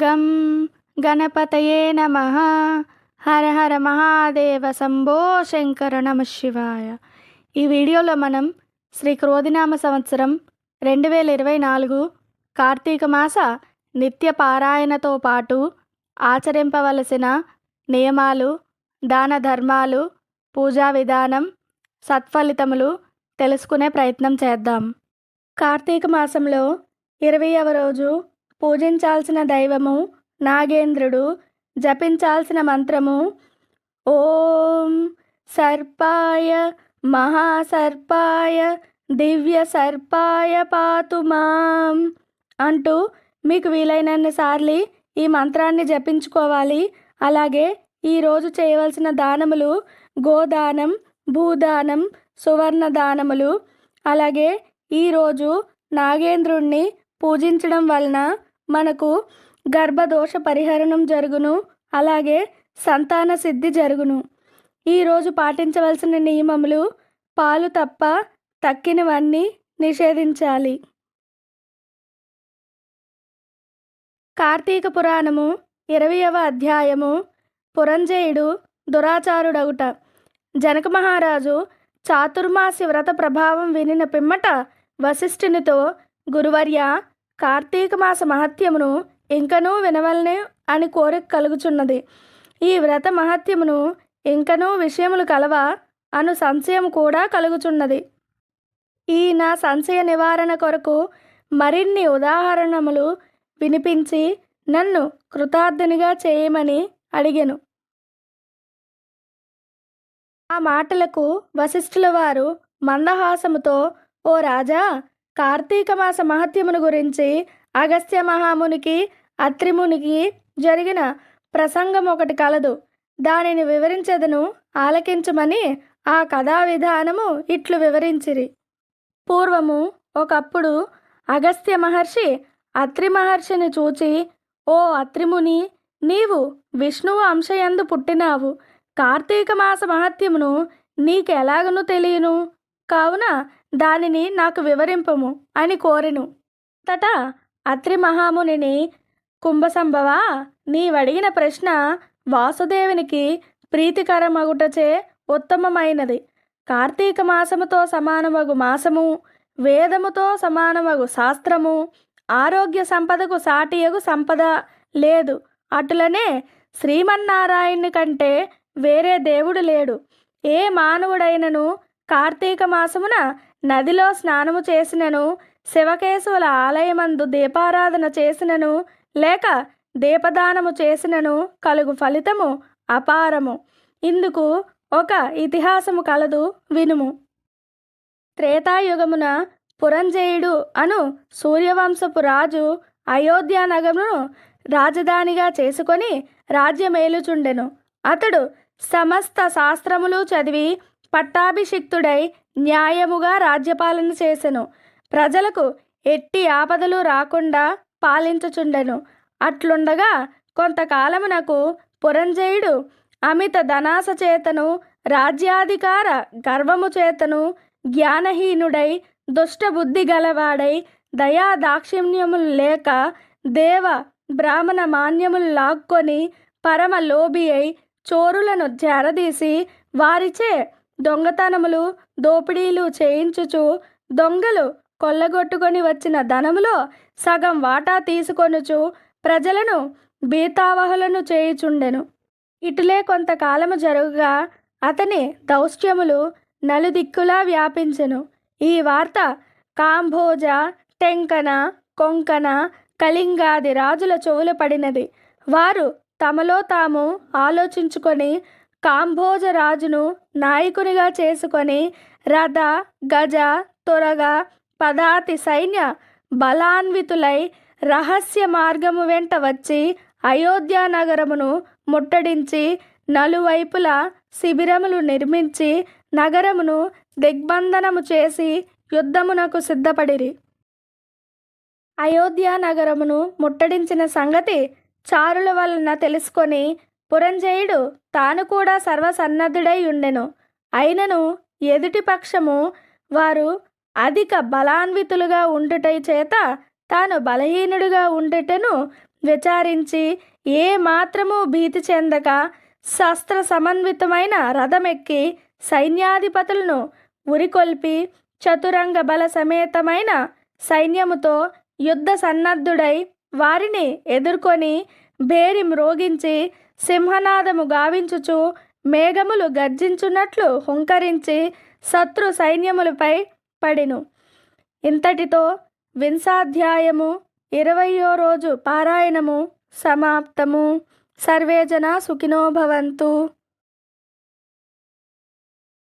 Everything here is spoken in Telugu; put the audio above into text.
గం గణపతయే నమ హర హర మహాదేవ శంభో శంకర నమ శివాయ ఈ వీడియోలో మనం శ్రీ క్రోధినామ సంవత్సరం రెండు వేల ఇరవై నాలుగు కార్తీక మాస నిత్య పారాయణతో పాటు ఆచరింపవలసిన నియమాలు దాన ధర్మాలు పూజా విధానం సత్ఫలితములు తెలుసుకునే ప్రయత్నం చేద్దాం. కార్తీక మాసంలో ఇరవయవ రోజు పూజించాల్సిన దైవము నాగేంద్రుడు జపించాల్సిన మంత్రము ఓం సర్పాయ మహాసర్పాయ దివ్య సర్పాయ పాతు మాం అంటూ మీకు వీలైనన్ని సార్లు ఈ మంత్రాన్ని జపించుకోవాలి. అలాగే ఈరోజు చేయవలసిన దానములు గోదానం భూదానం సువర్ణ దానములు. అలాగే ఈరోజు నాగేంద్రుణ్ణి పూజించడం వలన మనకు గర్భదోష పరిహరణం జరుగును అలాగే సంతాన సిద్ధి జరుగును. ఈరోజు పాటించవలసిన నియమములు పాలు తప్ప తక్కినవన్నీ నిషేధించాలి. కార్తీక పురాణము ఇరవయవ అధ్యాయము పురంజయుడు దురాచారుడగుట. జనక మహారాజు చాతుర్మాసి వ్రత ప్రభావం వినిన పిమ్మట వశిష్ఠునితో గురువర్య కార్తీక మాస మహత్యమును ఇంకనూ వినవలనే అని కోరిక కలుగుచున్నది. ఈ వ్రత మహత్యమును ఇంకనూ విషయములు కలవా అను సంశయం కూడా కలుగుచున్నది. ఈ నా సంశయ నివారణ కొరకు మరిన్ని ఉదాహరణములు వినిపించి నన్ను కృతార్థునిగా చేయమని అడిగెను. ఆ మాటలకు వశిష్ఠుల వారు మందహాసముతో ఓ రాజా కార్తీక మాస మహత్యమును గురించి అగస్త్య మహామునికి అత్రిమునికి జరిగిన ప్రసంగం ఒకటి కలదు. దానిని వివరించదను ఆలకించమని ఆ కథా విధానము ఇట్లు వివరించిరి. పూర్వము ఒకప్పుడు అగస్త్య మహర్షి అత్రి మహర్షిని చూచి ఓ అత్రిముని నీవు విష్ణువు అంశయందు పుట్టినావు. కార్తీక మాస మహత్యమును నీకెలాగను తెలియను? కావున దానిని నాకు వివరింపము అని కోరెను. తట అత్రి మహామునిని కుంభసంభవ నీవడిగిన ప్రశ్న వాసుదేవునికి ప్రీతికరమగుటచే ఉత్తమమైనది. కార్తీక మాసముతో సమానమగు మాసము వేదముతో సమానమగు శాస్త్రము ఆరోగ్య సంపదకు సాటియగు సంపద లేదు. అటులనే శ్రీమన్నారాయణుని కంటే వేరే దేవుడు లేడు. ఏ మానవుడైనను కార్తీక మాసమున నదిలో స్నానము చేసినను శివకేశవుల ఆలయమందు దీపారాధన చేసినను లేక దీపదానము చేసినను కలుగు ఫలితము అపారము. ఇందుకు ఒక ఇతిహాసము కలదు వినుము. త్రేతాయుగమున పురంజయుడు అను సూర్యవంశపు రాజు అయోధ్య నగమును రాజధానిగా చేసుకొని రాజ్యమేలుచుండెను. అతడు సమస్త శాస్త్రములు చదివి పట్టాభిషిక్తుడై న్యాయముగా రాజ్యపాలన చేసెను. ప్రజలకు ఎట్టి ఆపదలు రాకుండా పాలించుచుండెను. అట్లుండగా కొంతకాలమునకు పురంజయుడు అమిత ధనాస చేతను రాజ్యాధికార గర్వము చేతను జ్ఞానహీనుడై దుష్టబుద్ధి గలవాడై దయా దాక్షిణ్యములు లేక దేవ బ్రాహ్మణ మాన్యములు లాక్కొని పరమ లోబి అయి చోరులను జరదీసి వారిచే దొంగతనములు దోపిడీలు చేయించుచు దొంగలు కొల్లగొట్టుకొని వచ్చిన ధనములో సగం వాటా తీసుకొనుచు ప్రజలను భీతావహులను చేయుచుండెను. ఇటులే కొంతకాలము జరుగుగా అతని దౌష్ట్యములు నలుదిక్కులా వ్యాపించెను. ఈ వార్త కాంభోజ టెంకన కొంకణ కళింగాది రాజుల చెవులు పడినది. వారు తమలో తాము ఆలోచించుకొని కాంభోజరాజును నాయకునిగా చేసుకొని రథ గజ తొరగ పదాతి సైన్య బలాన్వితులై రహస్య మార్గము వెంట వచ్చి అయోధ్య నగరమును ముట్టడించి నలువైపుల శిబిరములు నిర్మించి నగరమును దిగ్బంధనము చేసి యుద్ధమునకు సిద్ధపడిరి. అయోధ్య నగరమును ముట్టడించిన సంగతి చారుల వలన తెలుసుకొని పురంజయుడు తాను కూడా సర్వసన్నద్ధుడై ఉండెను. అయినను ఎదుటి పక్షము వారు అధిక బలాన్వితులుగా ఉండుటై చేత తాను బలహీనుడిగా ఉండుటను విచారించి ఏ మాత్రము భీతి చెందక శస్త్ర సమన్వితమైన రథమెక్కి సైన్యాధిపతులను ఉరికొల్పి చతురంగ బల సమేతమైన సైన్యముతో యుద్ధ సన్నద్ధుడై వారిని ఎదుర్కొని భేరిం మ్రోగించి సింహనాదము గావించుచు మేఘములు గర్జించున్నట్లు హుంకరించి శత్రు సైన్యములపై పడిను. ఇంతటితో వింశాధ్యాయము ఇరవయో రోజు పారాయణము సమాప్తము. సర్వేజన సుఖినోభవంతు